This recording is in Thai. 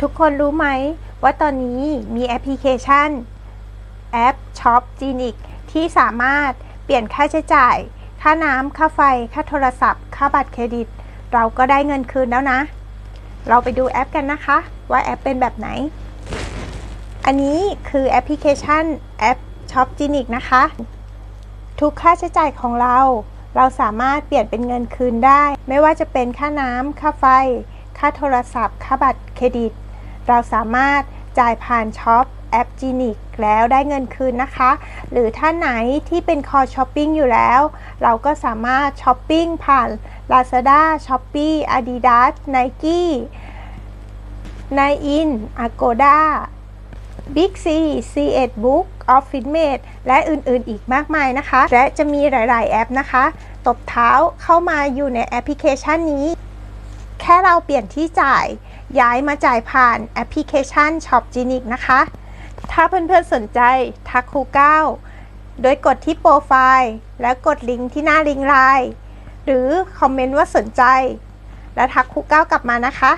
ทุกคนรู้ไหมว่าตอนนี้มีแอปพลิเคชัน แอปช็อปจีนิกที่สามารถเปลี่ยนค่าใช้จ่าย ค่าน้ำค่าไฟ ค่าโทรศัพท์ ค่าบัตรเครดิต เราก็ได้เงินคืนแล้วนะ เราไปดูแอปกันนะคะ ว่าแอปเป็นแบบไหน อันนี้คือแอปพลิเคชันแอปช็อปจีนิกนะคะ ทุกค่าใช้จ่ายของเรา เราสามารถเปลี่ยนเป็นเงินคืนได้ ไม่ว่าจะเป็นค่าน้ำค่าไฟ ค่าโทรศัพท์ ค่าบัตรเครดิต เราสามารถจ่ายผ่านช็อปแอปจีนิกแล้วได้เงินคืนนะคะ หรือท่านไหนที่เป็นคอช้อปปิ้งอยู่แล้ว เราก็สามารถช้อปปิ้งผ่าน Lazada, Shopee, Adidas, Nike, n i in, Agoda, Big C, C8 Book, Office Mate และอื่นๆ อีกมากมายนะคะ และจะมีหลาย ๆ แอปนะคะ ตบเท้าเข้ามาอยู่ในแอปพลิเคชันนี้ แค่เราเปลี่ยนที่จ่าย ย้ายมาจ่ายผ่านแอปพลิเคชัน Shop g e n i c นะคะ ถ้าเพื่อนๆสนใจทักครู9โดยกดที่โปรไฟล์แล้วกดลิงก์ที่หน้าลิงก์ไลน์หรือคอมเมนต์ว่าสนใจ แล้วทักครู9กลับมานะคะ